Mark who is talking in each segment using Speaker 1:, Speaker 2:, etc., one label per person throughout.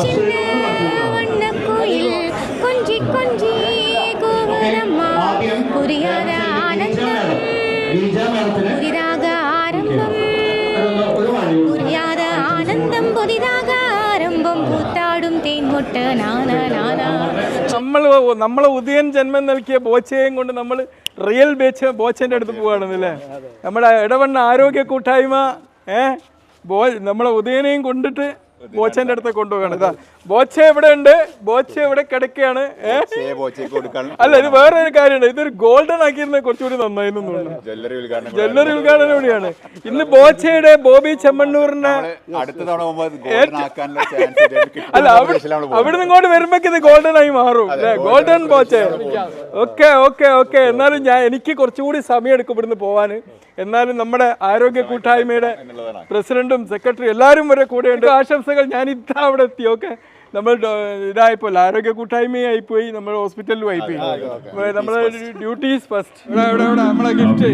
Speaker 1: சின்ன கோயில் கொஞ்சி கொஞ்சி கோபுரம்மா புரியாத ஆனந்தம் புதிதாக ஆரம்பம் புரியாத ஆனந்தம் புதிதாக ആരംഭം പൂത്താടും തേൻമൊട്ട് നാനാ നാനാ
Speaker 2: നമ്മൾ നമ്മൾ ഉദയൻ ജന്മം നൽകിയ ബോച്ചയും കൊണ്ട് നമ്മൾ റിയൽ ബേച്ച ബോച്ചൻ്റെ അടുത്ത് പോവുകയാണെന്നല്ലേ നമ്മുടെ ഇടവണ്ണ ആരോഗ്യ കൂട്ടായ്മ ഏ ബോ നമ്മളെ ഉദയനെയും കൊണ്ടിട്ട് ബോച്ചന്റെ അടുത്ത് കൊണ്ടുപോകണം ഇതാ ബോച്ച എവിടെ ഉണ്ട്. ബോച്ച എവിടെ കിടക്കുകയാണ്. അല്ല ഇത് വേറെ ഒരു കാര്യമുണ്ട്. ഇതൊരു ഗോൾഡൻ ആക്കിയിരുന്ന കുറച്ചുകൂടി നന്നായിരുന്നു
Speaker 3: ജ്വല്ലറി ഉദ്ഘാടനം
Speaker 2: കൂടിയാണ്. ഇന്ന് ബോച്ചയുടെ ബോബി ചെമ്മണ്ണൂറിന്റെ
Speaker 3: അടുത്ത തവണ പോകുമ്പോൾ ആക്കാനുള്ള ചാൻസ്
Speaker 2: അല്ല അവിടെ ഇങ്ങോട്ട് വരുമ്പോ ഇത് ഗോൾഡൻ ആയി മാറും. Golden Boche. Okay okay okay. എന്നാലും ഞാൻ എനിക്ക് കുറച്ചുകൂടി സമയം എടുക്കും ഇവിടുന്ന് പോവാന്. എന്നാലും നമ്മുടെ ആരോഗ്യ കൂട്ടായ്മയുടെ പ്രസിഡന്റും സെക്രട്ടറി എല്ലാവരും വരെ കൂടെയുണ്ട്. ആശംസകൾ ഞാൻ ഇതാ അവിടെ എത്തി. ഓക്കെ. നമ്മൾ ഇതായിപ്പോയി. ആരോഗ്യ കൂട്ടായ്മയായി പോയി നമ്മൾ ഹോസ്പിറ്റലിലും ആയിപ്പോയി. നമ്മൾ ഡ്യൂട്ടീസ് ഫസ്റ്റ്. ഇവിടെ ഇവിടെ ഇവിടെ നമ്മളെ ഗിഫ്റ്റ്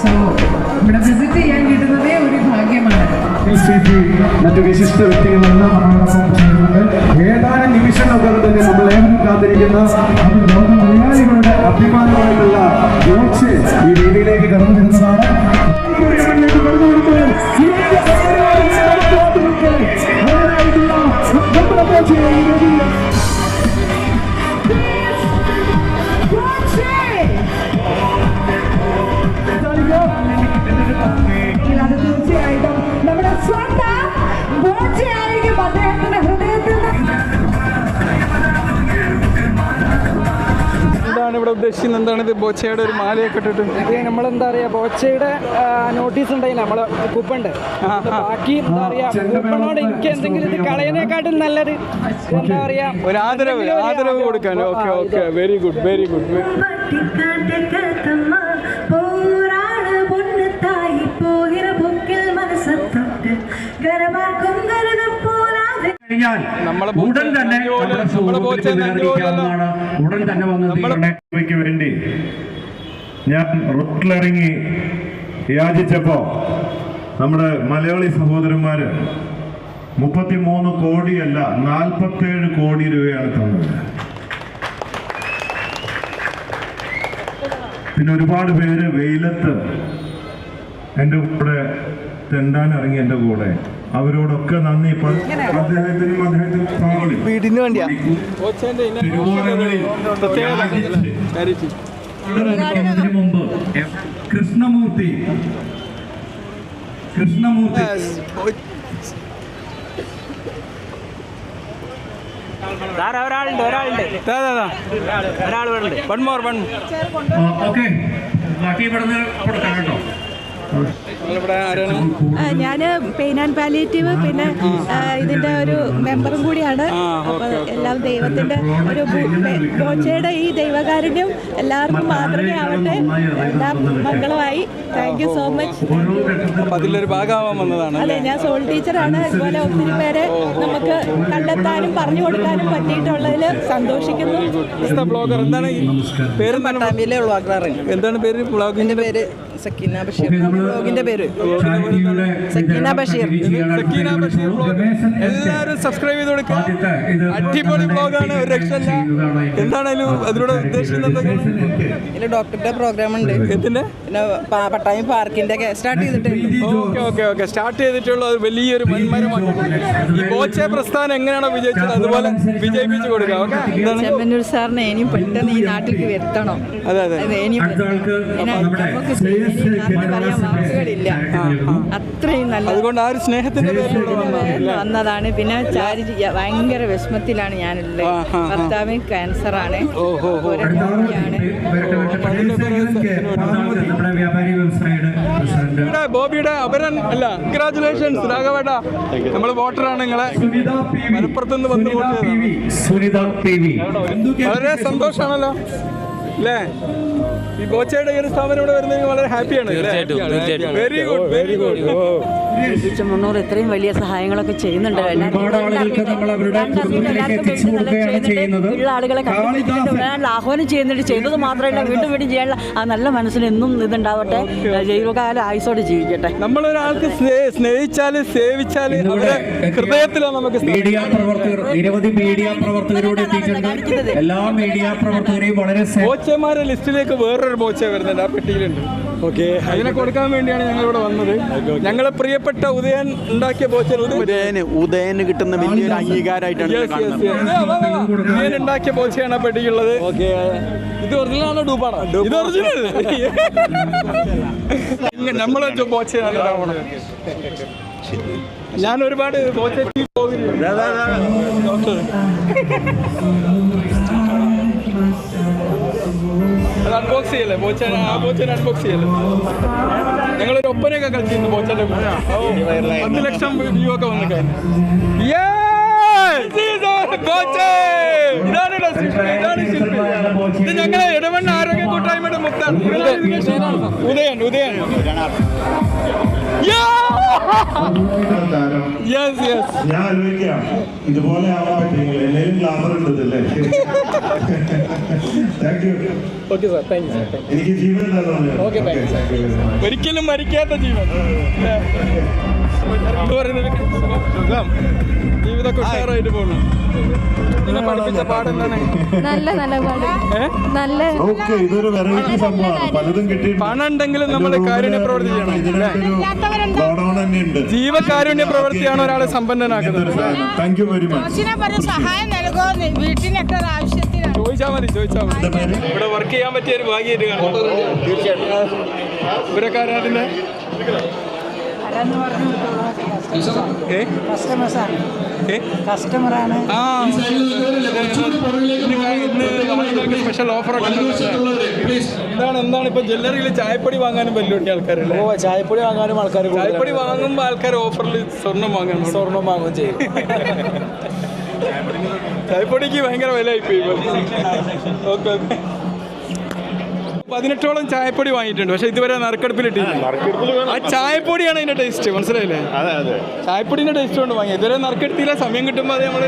Speaker 4: സോ ഇവിടെ വിസിറ്റ് ചെയ്യാൻ കിട്ടുന്നതേ ഒരു ഭാഗ്യമാണ്.
Speaker 5: മറ്റു വിശിഷ്ട വ്യക്തികളെല്ലാം നമ്മളോടൊപ്പം ഏതാനും നിമിഷങ്ങൾക്കകം തന്നെ നമ്മൾ ഏവരും കാത്തിരിക്കുന്ന ലോക മലയാളികളുടെ അഭിമാനമായിട്ടുള്ള കോച്ച് ഈ രീതിയിലേക്ക് കടന്നു വരുന്നതാണ് നമ്മുടെ
Speaker 2: കടന്നു ഉദ്ദേശിക്കുന്നത് എന്താണ് ഇത്? ബോച്ചയുടെ ഒരു മാലയൊക്കെ ഇട്ടിട്ട്?
Speaker 6: ഇത് നമ്മളെന്താ പറയാ ബോച്ചയുടെ നോട്ടീസ് ഉണ്ടായില്ല നമ്മളെ കൂപ്പണ്ട്. ബാക്കി എന്താ പറയാ കൂപ്പണോട് എനിക്ക് എന്തെങ്കിലും ഇത് കളയനേക്കാട്ടും നല്ലത്. എന്താ പറയാ
Speaker 2: ഒരു ആദരവ് ആദരവ് കൊടുക്കാൻ. Okay okay. Very good very good
Speaker 5: കഴിഞ്ഞാൽ ഉടൻ തന്നെ. ഉടൻ തന്നെ വന്ന്
Speaker 7: വേണ്ടി. ഞാൻ റൊട്ടിലിറങ്ങി യാചിച്ചപ്പോ നമ്മുടെ മലയാളി സഹോദരന്മാര് മുപ്പത്തിമൂന്ന് കോടിയല്ല നാൽപ്പത്തേഴ് കോടി രൂപയാണ് തന്നത്. പിന്നെ ഒരുപാട് പേര് വെയിലത്ത് എന്റെ കൂടെ തെണ്ടാൻ ഇറങ്ങി എന്റെ കൂടെ. അവരോടൊക്കെ നന്ദി. ഇപ്പൊ അദ്ദേഹത്തിനും അദ്ദേഹത്തിനും
Speaker 6: വീടിന് വേണ്ടിയാ?
Speaker 7: തിരുവോണങ്ങളിൽ
Speaker 5: മുമ്പ് കൃഷ്ണമൂർത്തി. കൃഷ്ണമൂർത്തി.
Speaker 6: ഒരാളുണ്ട് ഒരാളുണ്ട്. ഒരാൾ വേണ്ട
Speaker 2: വൺ മോർ വൺ
Speaker 5: ഓക്കെ. ബാക്കി കൊടുക്കാം കേട്ടോ.
Speaker 2: ഇവിടെ ആരാണ്
Speaker 8: ഞാൻ പെയിൻ ആൻഡ് പാലിയേറ്റീവ് പിന്നെ ഇതിന്റെ ഒരു മെമ്പറും കൂടിയാണ്.
Speaker 2: അപ്പോൾ.
Speaker 8: എല്ലാം ദൈവത്തിന്റെ ഒരു ബോച്ചയുടെ ഈ ദൈവകാരുണ്യം എല്ലാവർക്കും മാത്രമേ മാതൃകയാവട്ടെ എല്ലാം മംഗളമായി. താങ്ക് യു സോ മച്ച്
Speaker 2: അതിലൊരു ഭാഗമാവാൻ വന്നതാണ്
Speaker 8: അതെ ഞാൻ സോൾ ടീച്ചറാണ്. അതുപോലെ ഒത്തിരി പേരെ നമുക്ക് കണ്ടെത്താനും പറഞ്ഞു കൊടുക്കാനും പറ്റിയിട്ടുള്ളതിൽ സന്തോഷിക്കുന്നു.
Speaker 2: ബ്ലോഗർ. എന്താണ് പേര് എന്താണ് പേര്? ബ്ലോഗിന്റെ
Speaker 6: പേര്? സക്കീന ബഷീർ. ബ്ലോഗിന്റെ പേര്. സക്കീന ബഷീർ.
Speaker 2: സക്കീന ബഷീർ ബ്ലോഗ്. എല്ലാവരും സബ്സ്ക്രൈബ് ചെയ്ത് കൊടുക്കുക. അടിപൊളി ബ്ലോഗാണ് ഒരു
Speaker 5: രക്ഷല്ല
Speaker 2: എന്താണേലും അതിലൂടെ ഉദ്ദേശിക്കുന്നത്?
Speaker 6: ഇതിൽ ഡോക്ടറുടെ പ്രോഗ്രാം ഉണ്ട്.
Speaker 2: എന്തിന്റെ?
Speaker 6: പിന്നെ പട്ടായം പാർക്കിന്റെ ഒക്കെ സ്റ്റാർട്ട് ചെയ്തിട്ടുണ്ട്.
Speaker 2: Okay okay okay. സ്റ്റാർട്ട് ചെയ്തിട്ടുള്ള ഒരു വലിയൊരു വൻമരമാണ് ഈ കോച്ചെ പ്രസ്ഥാനം എങ്ങനെയാണോ വിജയിച്ചത്? അതുപോലെ വിജയിപ്പിച്ചു കൊടുക്കുക. ഓക്കെ? എന്താണ്?
Speaker 9: ചെമ്മന്നൂർ സാറിനെ ഇനിയും പെട്ടെന്ന് ഈ നാട്ടിലേക്ക് വരുത്തണം.
Speaker 2: അതെ അതെ.
Speaker 9: അത് ഇനിയും
Speaker 5: ആൾക്ക് നമ്മുടെ
Speaker 9: നമുക്ക് വാക്കുകളില്ല അത്രയും നല്ല
Speaker 2: അതുകൊണ്ട് ആ ഒരു സ്നേഹത്തിന്റെ വന്നതാണ്.
Speaker 9: പിന്നെ ചാരി ഭയങ്കര വിഷമത്തിലാണ് ഞാനുള്ളത്.
Speaker 2: ഭർത്താവ് ആ, ആ.
Speaker 9: ഭർത്താവിന് ക്യാൻസർ ആണ്
Speaker 2: ഓഹോ ാണ്
Speaker 5: നമ്മുടെ വ്യാപാരി വ്യവസായിയുടെ പ്രസിഡന്റ്.
Speaker 2: ബോബിയുടെ അപരൻ അല്ല കൺഗ്രാചുലേഷൻസ് രാഘവേട്ട. നമ്മൾ വോട്ടറാണ് നിങ്ങളെ
Speaker 5: സുനിത വന്നു
Speaker 2: മലപ്പുറത്ത് നിന്ന് വളരെ സന്തോഷമാണല്ലോ. അല്ലേ? ഈ ബോച്ചയുടെ ഈ ഒരു സ്ഥാപനം ഇവിടെ വരുന്നതിന് വളരെ ഹാപ്പിയാണ് വെരി ഗുഡ് വെരി ഗുഡ്
Speaker 10: മുന്നൂറ് ഇത്രയും വലിയ സഹായങ്ങളൊക്കെ ചെയ്യുന്നുണ്ട്. ഉള്ള ആളുകളെ ആഹ്വാനം ചെയ്യുന്നുണ്ട്. ചെയ്തത് മാത്രമല്ല വീണ്ടും വീണ്ടും ചെയ്യാനുള്ള ആ നല്ല മനസ്സിന് എന്നും ഇതുണ്ടാവട്ടെ. ജൈവകാല ആയുസോടെ ജീവിക്കട്ടെ.
Speaker 2: നമ്മളൊരാൾക്ക് സ്നേ- സ്നേഹിച്ചാൽ സേവിച്ചാൽ അവരുടെ ഹൃദയത്തിലാണ് നമുക്ക്
Speaker 5: മീഡിയ പ്രവർത്തകർ നിരവധി മീഡിയ പ്രവർത്തകരോട് എല്ലാ മീഡിയ പ്രവർത്തകരെയും വളരെ
Speaker 2: ബോച്ചമാരെ ലിസ്റ്റിലേക്ക് വേറൊരു ബോച്ച വരുന്നുണ്ട്. ആ പെട്ടിയിലുണ്ട്. ഓക്കെ അതിനെ കൊടുക്കാൻ വേണ്ടിയാണ് ഞങ്ങൾ ഇവിടെ വന്നത് ഞങ്ങളെ പ്രിയപ്പെട്ട ഉദയൻ ഉണ്ടാക്കിയ ബോച്ച
Speaker 11: ഉദയന് ഉദയന് കിട്ടുന്ന വലിയൊരു അംഗീകാരമായിട്ടാണ്.
Speaker 2: ഉദയൻ ഉണ്ടാക്കിയ ബോച്ചയാണ് ആ പെട്ടിക്കുള്ളത് ഇത് ഒറിജിനൽ ആണോ ഡൂപ്പാണോ? ഇത് ഒറിജിനൽ. നമ്മൾ പോച്ചയാണ് ഞാൻ ഒരുപാട് ബോച്ച പോകുന്നു അൺബോക്സ് ചെയ്യല്ലേ? ബോച്ചൻ ആ ബോച്ചൻ അൺബോക്സ് ചെയ്യല്ലേ? ഞങ്ങളൊരു ഒപ്പനയൊക്കെ കളിച്ചിരുന്നു. ഓ, പത്ത് ലക്ഷം വ്യൂ ഒക്കെ ഇതാണ് ഇതാ ഞങ്ങളെ ഇടവണ്ണ ആരോഗ്യ കൂട്ടായ്മയുടെ മുത്താണ് ഉദയൻ ഉദയൻ
Speaker 7: ഞാൻ ആലോചിക്കാം. ഇതുപോലെ ആവാൻ പറ്റില്ല എന്തെങ്കിലും ഗ്ലാമർ ഉണ്ടല്ലേ thank you
Speaker 2: okay sir thank you sir
Speaker 7: എനിക്ക് ജീവൻ യു
Speaker 2: ഒരിക്കലും മരിക്കാത്ത ജീവൻ. ജീവിത പോകുന്നു. ഏ?
Speaker 7: ഇതൊരു വെറൈറ്റി സംഭവമാണ്. പലതും കിട്ടിയിട്ടുണ്ട്
Speaker 2: പണം ഉണ്ടെങ്കിലും നമ്മൾ കാര്യം പ്രവൃത്തി ജീവകാരുണ്യ പ്രവൃത്തിയാണ് ഒരാളെ സമ്പന്നനാക്കുന്നത്.
Speaker 7: താങ്ക് വെരി മച്ച്
Speaker 8: സഹായം നൽകുമോ വീട്ടിനൊക്കെ ഒരു ആവശ്യത്തിനാണ്.
Speaker 2: ചോദിച്ചാൽ മതി ചോദിച്ചാൽ മതി. ഇവിടെ വർക്ക് ചെയ്യാൻ പറ്റിയ ഒരു ഭാഗ്യമായിട്ട് കാണും. തീർച്ചയായിട്ടും ഇവരൊക്കെ ആരാതിന്റെ
Speaker 10: കസ്റ്റമറാണ്
Speaker 2: ആ. സ്പെഷ്യൽ എന്താണ് എന്താണ് ഇപ്പൊ ജ്വല്ലറിയിൽ ചായപ്പൊടി വാങ്ങാനും വലിയ ആൾക്കാരല്ലേ
Speaker 6: ഓ ചായപ്പൊടി വാങ്ങാനും ആൾക്കാർ
Speaker 2: ചായപ്പൊടി വാങ്ങുമ്പോൾ ആൾക്കാർ ഓഫറിൽ സ്വർണം വാങ്ങാൻ
Speaker 6: സ്വർണം വാങ്ങുകയും ചെയ്യും.
Speaker 2: ചായപ്പൊടിക്ക് ഭയങ്കര വില ആയിപ്പോയി ഓക്കെ ഓക്കെ. പതിനെട്ടോളം ചായപ്പൊടി വാങ്ങിയിട്ടുണ്ട്. പക്ഷെ ഇതുവരെ നറുക്കെടുപ്പിലിട്ടില്ല. ആ ചായപ്പൊടിയാണ് അതിന്റെ ടേസ്റ്റ് മനസ്സിലായില്ലേ?
Speaker 3: അതെ അതെ.
Speaker 2: ചായപ്പൊടിന്റെ ടേസ്റ്റ് കൊണ്ട് വാങ്ങി. ഇതുവരെ നറുക്കെടുത്തില്ല. സമയം കിട്ടുമ്പോൾ അത് നമ്മൾ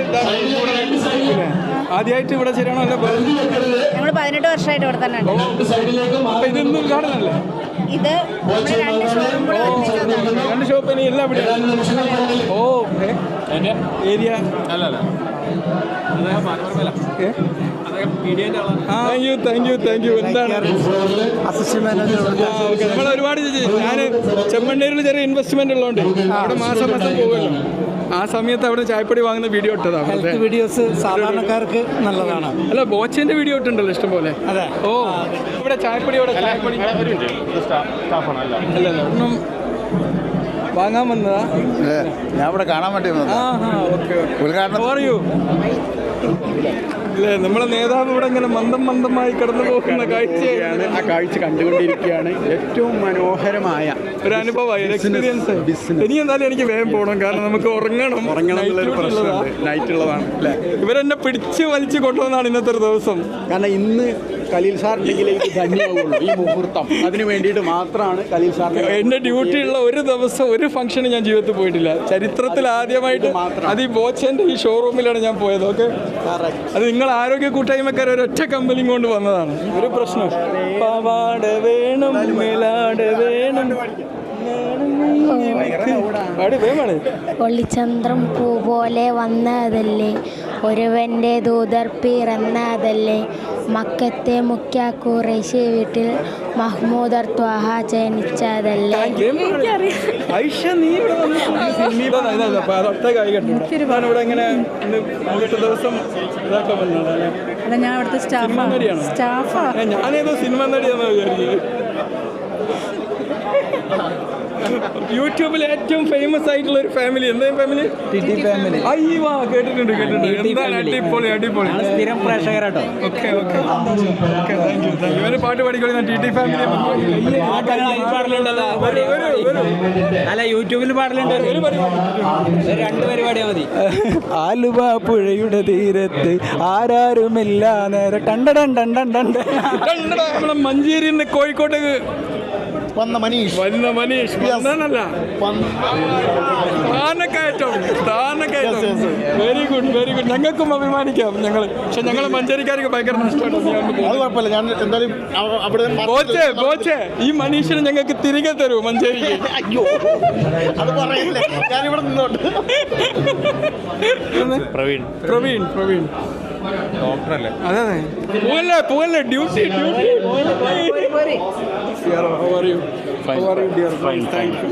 Speaker 2: ആദ്യമായിട്ട് ഇവിടെ ശരിയാണോ അല്ല
Speaker 1: നമ്മൾ പതിനെട്ട് വർഷമായിട്ട് ഇവിടെ തന്നെ ഉണ്ട്.
Speaker 2: അപ്പൊ ഇതൊന്നും
Speaker 1: ഇത് രണ്ട്
Speaker 2: ഷോപ്പ് ഇനി എല്ലാം ഇവിടെ ഓ area? Thank you thank you thank you എന്താണ്? നമ്മൾ ഒരുപാട് ഞാൻ ചെമ്മണ്ണൂരിൽ ചെറിയ ഇൻവെസ്റ്റ്മെന്റ് ഉള്ളതുകൊണ്ട് അവിടെ മാസം മാസം പോകുമല്ലോ ആ സമയത്ത് അവിടെ ചായപ്പൊടി വാങ്ങുന്ന വീഡിയോ ഇട്ടതാണ്
Speaker 6: വീഡിയോസ് സാധാരണക്കാർക്ക് നല്ലതാണ്.
Speaker 2: അല്ല ബോച്ചന്റെ വീഡിയോ ഇട്ടുണ്ടല്ലോ ഇഷ്ടം പോലെ
Speaker 6: അതെ.
Speaker 2: ഓ ഇവിടെ ചായപ്പൊടി ഇവിടെ ചായപ്പൊടി. അല്ല. അല്ല ഒന്നും വാങ്ങാൻ വന്നതാ?
Speaker 3: ഞാൻ ഇവിടെ കാണാൻ വേണ്ടി
Speaker 2: ഓക്കെ
Speaker 3: ഉദ്ഘാടനം
Speaker 2: പറയൂ അല്ലേ? നമ്മളെ നേതാവ് ഇവിടെ ഇങ്ങനെ മന്ദം മന്ദമായി കടന്നു പോകുന്ന കാഴ്ചയാണ്
Speaker 11: ആ കാഴ്ച കണ്ടുകൊണ്ടിരിക്കുകയാണ്. ഏറ്റവും മനോഹരമായ
Speaker 2: ഒരു അനുഭവമായി എക്സ്പീരിയൻസ് ഇനി എന്തായാലും എനിക്ക് വേഗം പോകണം കാരണം നമുക്ക് ഉറങ്ങണം.
Speaker 11: ഉറങ്ങണം എന്നുള്ളൊരു പ്രശ്നമുണ്ട്. നൈറ്റ് ഉള്ളതാണ് അല്ലേ?
Speaker 2: ഇവരെന്നെ പിടിച്ച് വലിച്ചു കൊണ്ടുവന്നാണ് ഇന്നത്തെ ഒരു ദിവസം.
Speaker 11: കാരണം ഇന്ന് കലീൽ സാറിനെങ്കിൽ ഇത് ധന്യമാവുള്ളൂ ഈ മുഹൂർത്തം. അതിന് വേണ്ടിയിട്ട് മാത്രമാണ് കലീൽ സാർ
Speaker 2: എന്റെ ഡ്യൂട്ടിയുള്ള ഒരു ദിവസം ഒരു ഫംഗ്ഷന് ഞാൻ ജീവിതത്തിൽ പോയിട്ടില്ല. ചരിത്രത്തിൽ ആദ്യമായിട്ട് അത് ഈ ബോച്ചന്റെ ഈ ഷോറൂമിലാണ് ഞാൻ പോയത് ഓക്കെ? അത് നിങ്ങൾ ആരോഗ്യ കൂട്ടായ്മക്കാർ ഒരു ഒറ്റ കമ്പനി കൊണ്ട് വന്നതാണ്. ഒരു പ്രശ്നം പാവാട വേണം വേണം.
Speaker 1: ഒളിച്ചന്ദ്രം പൂ പോലെ വന്നതല്ലേ ഒരുവന്റെ ദൂതർ പിറന്നതല്ലേ. മക്കത്തെ മുഖ്യ കുറേശ്ശി വീട്ടിൽ മഹ്മൂദർ ത്വാഹ ജനിച്ചതല്ലേ.
Speaker 9: ഞാൻ അവിടുത്തെ
Speaker 2: സിനിമ നടിയാണോ?
Speaker 9: സ്റ്റാഫാ.
Speaker 2: ഏ, ഞാനേതോ സിനിമ നടിയാന്ന് വിചാരിച്ചത്. യൂട്യൂബിൽ ഏറ്റവും ഫേമസ് ആയിട്ടുള്ള ഒരു ഫാമിലി എന്താ ഫാമിലി
Speaker 6: ഫാമിലി
Speaker 2: അയ്യോ കേട്ടിട്ടുണ്ട് കേട്ടിട്ടുണ്ട്. എന്താണ് അടിപൊളി അടിപൊളി.
Speaker 6: സ്ഥിരം പ്രേക്ഷകരാട്ടോ.
Speaker 2: Okay okay. Okay thank you thank you ഒരു പാട്ട് പാടിക്കോളി ഞാൻ ടി ടി ഫാമിലി
Speaker 6: അല്ല യൂട്യൂബിൽ പാടലുണ്ട് രണ്ട് പരിപാടിയാ മതി. ആലുവ പുഴയുടെ തീരത്ത് ആരാരുമില്ല നേരെ. കണ്ടടൻ ടണ്ടൻ ടണ്ട
Speaker 2: നമ്മളെ മഞ്ചേരിയിൽ നിന്ന് കോഴിക്കോട്ടേക്ക്
Speaker 3: വന്ന മനീഷ്.
Speaker 2: വന്ന മനീഷ്. വന്നല്ല സ്ഥാനക്കയറ്റം. സ്ഥാനക്കയറ്റം. വെരി ഗുഡ് വെരി ഗുഡ് ഞങ്ങൾക്കും അഭിമാനിക്കാം ഞങ്ങൾ പക്ഷെ ഞങ്ങൾ മഞ്ചേരിക്കാർക്ക് ഭയങ്കര നഷ്ടമാണ്
Speaker 3: ഞാൻ എന്തായാലും അവിടെ നിന്ന്
Speaker 2: ബോച്ചെ ബോച്ചെ ഈ മനീഷിനെ ഞങ്ങൾക്ക് തിരികെ തരൂ മഞ്ചേരിക്ക്.
Speaker 3: അയ്യോ. അത് പറയില്ലേ? ഞാനിവിടെ നിന്നോട്ട്
Speaker 2: പ്രവീൺ. പ്രവീൺ. പ്രവീൺ. ഡോക്ടറല്ലേ? അതെ അതെ. Duty duty.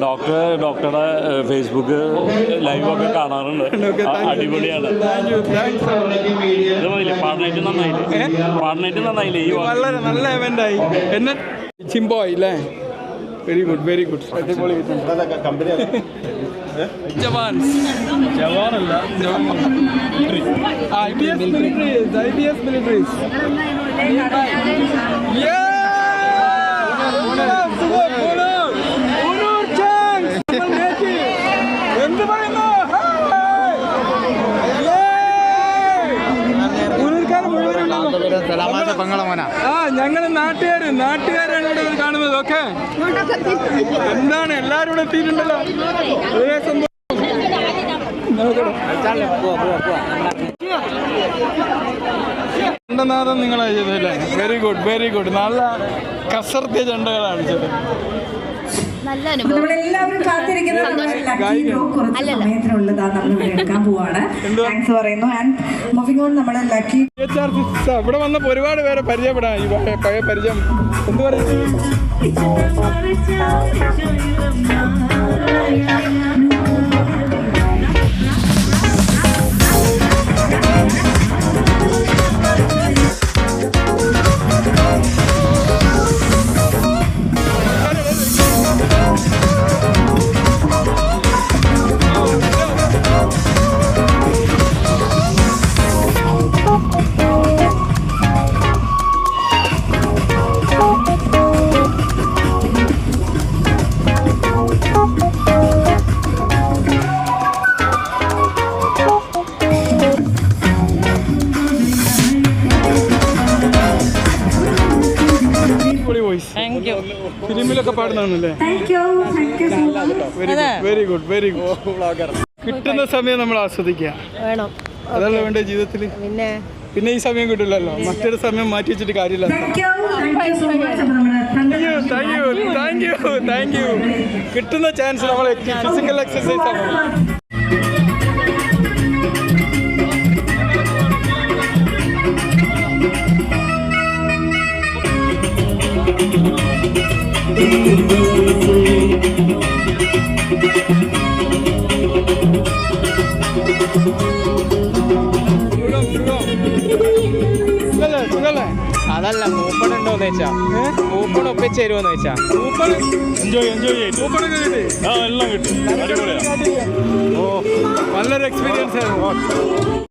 Speaker 12: ഡോക്ടർ ഡോക്ടറുടെ ഫേസ്ബുക്ക് ലൈവൊക്കെ കാണാറുണ്ട്. അ- അടിപൊളിയാണ്. പാടനായിട്ട് നന്നായില്ലേ? പാടനായിട്ട് നന്നായില്ലേ? ഈ വാക്ക്?
Speaker 2: വളരെ നല്ല ഇവന്റായി ആയി. എന്നെ ചിമ്പോയ് അല്ലേ വെരി ഗുഡ് വെരി ഗുഡ് അടിപൊളി.
Speaker 3: കമ്പനി
Speaker 2: ജവാൻസ് ജവാനല്ല മിലിറ്ററീസ് മിലിറ്ററീസ് എന്ത് പറയുന്നു ഞങ്ങൾ നാട്ടുകാർ ഓക്കെ എന്താണ് എല്ലാരും ഇവിടെ എത്തിയിട്ടുണ്ടല്ലോ? സംഭവം ചെണ്ടനാഥം നിങ്ങളെ ചെയ്തല്ലേ വെരി ഗുഡ് വെരി ഗുഡ് നല്ല കസർത്തിയ ചെണ്ടകളാണ് ചെയ്തത്
Speaker 1: നല്ല അനുഭവം.
Speaker 4: നമ്മളെല്ലാവരും കാത്തിരിക്കുന്ന നമ്മൾ ഇവിടെ എടുക്കാൻ പോവാണ്. താങ്ക്സ് പറയുന്നു. ആൻഡ് മൂവിംഗ് ഓൺ നമ്മുടെ ലക്കി
Speaker 2: ഇവിടെ വന്നപ്പോ ഒരുപാട് പേരെ പരിചയപ്പെടാം. ഈ പഴയ പഴയ പരിചയം. എന്ത് പറയുന്നത് very good very good very good കിട്ടുന്ന സമയം നമ്മൾ ആസ്വദിക്കുക.
Speaker 8: വേണം.
Speaker 2: അതല്ലേ വേണ്ട ജീവിതത്തിൽ
Speaker 8: പിന്നെ?
Speaker 2: പിന്നെ ഈ സമയം കിട്ടില്ലല്ലോ. മറ്റൊരു സമയം മാറ്റി വെച്ചിട്ട് കാര്യമില്ല.
Speaker 4: Thank you thank you
Speaker 2: thank you കിട്ടുന്ന ചാൻസ് നമ്മൾ ഫിസിക്കൽ എക്സസൈസ് ആണ്. സുഖം,
Speaker 6: വെച്ചാ മൂപ്പൺ ഒപ്പിച്ച് തരുമോന്ന് വെച്ചാ
Speaker 2: സൂപ്പർ എൻജോയ് എൻജോയ് ചെയ്യും. സൂപ്പറൊക്കെ കിട്ടി.
Speaker 12: ആ എല്ലാം കിട്ടും.
Speaker 2: ഓ നല്ലൊരു എക്സ്പീരിയൻസ് ആയിരുന്നു.